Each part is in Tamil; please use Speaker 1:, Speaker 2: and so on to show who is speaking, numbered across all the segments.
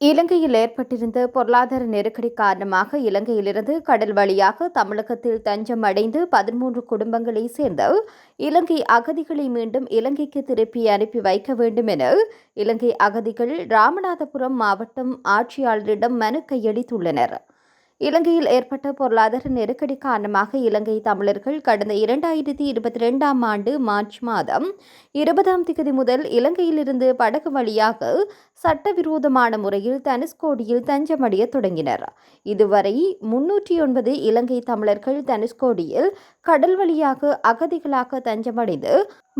Speaker 1: இலங்கையில் ஏற்பட்டிருந்த பொருளாதார நெருக்கடி காரணமாக இலங்கையிலிருந்து கடல் வழியாக தமிழகத்தில் தஞ்சம் அடைந்து பதிமூன்று குடும்பங்களை சேர்ந்த இலங்கை அகதிகளை மீண்டும் இலங்கைக்கு திருப்பி அனுப்பி வைக்க வேண்டும் என இலங்கை அகதிகள் ராமநாதபுரம் மாவட்டம் ஆட்சியாளரிடம் மனு கையளித்துள்ளனர். இலங்கையில் ஏற்பட்ட பொருளாதார நெருக்கடி காரணமாக இலங்கை தமிழர்கள் கடந்த இரண்டாயிரத்தி இருபத்தி ரெண்டாம் ஆண்டு மார்ச் மாதம் இருபதாம் திகதி முதல் இலங்கையிலிருந்து படகு வழியாக சட்டவிரோதமான முறையில் தனுஷ்கோடியில் தஞ்சமடைய தொடங்கினர். இதுவரை முன்னூற்றி ஒன்பது இலங்கை தமிழர்கள் தனுஷ்கோடியில் கடல் வழியாக அகதிகளாக தஞ்சமடைந்து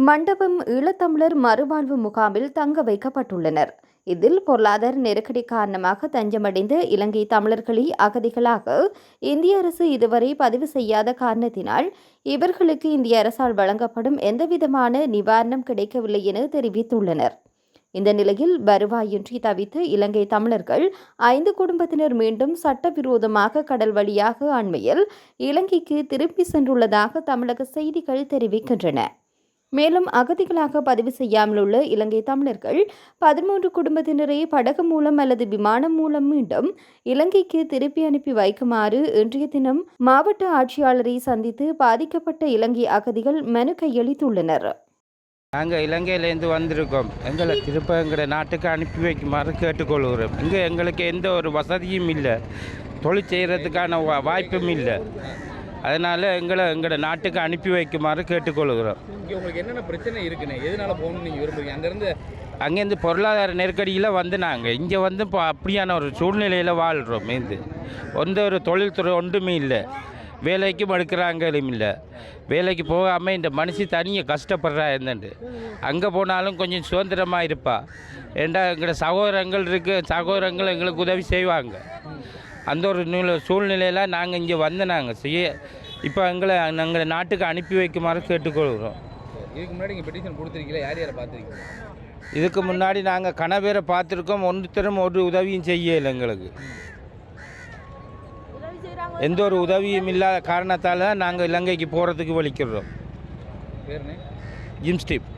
Speaker 1: மண்டபம் ஈழத்தமிழர் மறுவாழ்வு முகாமில் தங்க வைக்கப்பட்டுள்ளனர். இதில் பொருளாதார நெருக்கடி காரணமாக தஞ்சமடைந்த இலங்கை தமிழர்களை அகதிகளாக இந்திய அரசு இதுவரை பதிவு செய்யாத காரணத்தினால் இவர்களுக்கு இந்திய அரசால் வழங்கப்படும் எந்தவிதமான நிவாரணம் கிடைக்கவில்லை என தெரிவித்துள்ளனர். இந்த நிலையில் வருவாயின்றி தவித்து இலங்கை தமிழர்கள் ஐந்து குடும்பத்தினர் மீண்டும் சட்டவிரோதமாக கடல் வழியாக அண்மையில் இலங்கைக்கு திருப்பி சென்றுள்ளதாக தமிழக செய்திகள் தெரிவிக்கின்றன. மேலும் அகதிகளாக பதிவு செய்யாமல் உள்ள இலங்கை தமிழர்கள் பதிமூன்று குடும்பத்தினரை படகு மூலம் அல்லது விமானம் மூலம் மீண்டும் இலங்கைக்கு திருப்பி அனுப்பி வைக்குமாறு இன்றைய தினம் மாவட்ட ஆட்சியாளரை சந்தித்து பாதிக்கப்பட்ட இலங்கை அகதிகள் மனு கையளித்துள்ளனர்.
Speaker 2: நாங்கள் இலங்கையிலேருந்து வந்திருக்கோம். எங்களை திருப்ப எங்களை நாட்டுக்கு அனுப்பி வைக்குமாறு கேட்டுக்கொள்கிறோம். இங்கே எங்களுக்கு எந்த ஒரு வசதியும் இல்லை. தொழில் செய்கிறதுக்கான வாய்ப்பும் இல்லை. அதனால் எங்களை எங்களோட நாட்டுக்கு அனுப்பி வைக்குமாறு கேட்டுக்கொள்கிறோம்.
Speaker 3: இங்கே உங்களுக்கு என்னென்ன பிரச்சனை இருக்குண்ணே எதனால போகணும்னு நீங்கள் விரும்புறீங்க? அங்கேருந்து
Speaker 2: அங்கேருந்து பொருளாதார நெருக்கடியில் வந்து நாங்கள் இங்கே வந்து இப்போ அப்படியான ஒரு சூழ்நிலையில் வாழ்கிறோம் இது எந்த ஒரு தொழில்துறை ஒன்றுமே இல்லை. வேலைக்கும் எடுக்கிறாங்களும் இல்லை. வேலைக்கு போகாமல் இந்த மனுஷி தனியாக கஷ்டப்படுறா என்னண்டு. அங்கே போனாலும் கொஞ்சம் சுதந்திரமாக இருப்பா. ஏண்டா எங்களோட சகோதரங்கள் இருக்கு சகோதரங்கள் எங்களுக்கு உதவி செய்வாங்க. அந்த ஒரு நூல சூழ்நிலையில் நாங்கள் இங்கே வந்து நாங்கள் செய்ய இப்போ எங்களை எங்களை நாட்டுக்கு அனுப்பி வைக்குமாறு கேட்டுக்கொள்கிறோம்.
Speaker 3: இதுக்கு முன்னாடி நீங்கள் பெட்டிஷன் கொடுத்துருக்கீங்களா? யார் யாரை பார்த்துருக்கீங்க?
Speaker 2: இதுக்கு முன்னாடி நாங்கள் கணவரை பார்த்துருக்கோம். ஒன்றுத்தரும் ஒரு உதவியும் செய்யலை எங்களுக்கு. எந்த ஒரு உதவியும் இல்லாத காரணத்தால் நாங்கள் இலங்கைக்கு போகிறதுக்கு வலிக்கிறோம். ஜிம்ஸ்டிப்.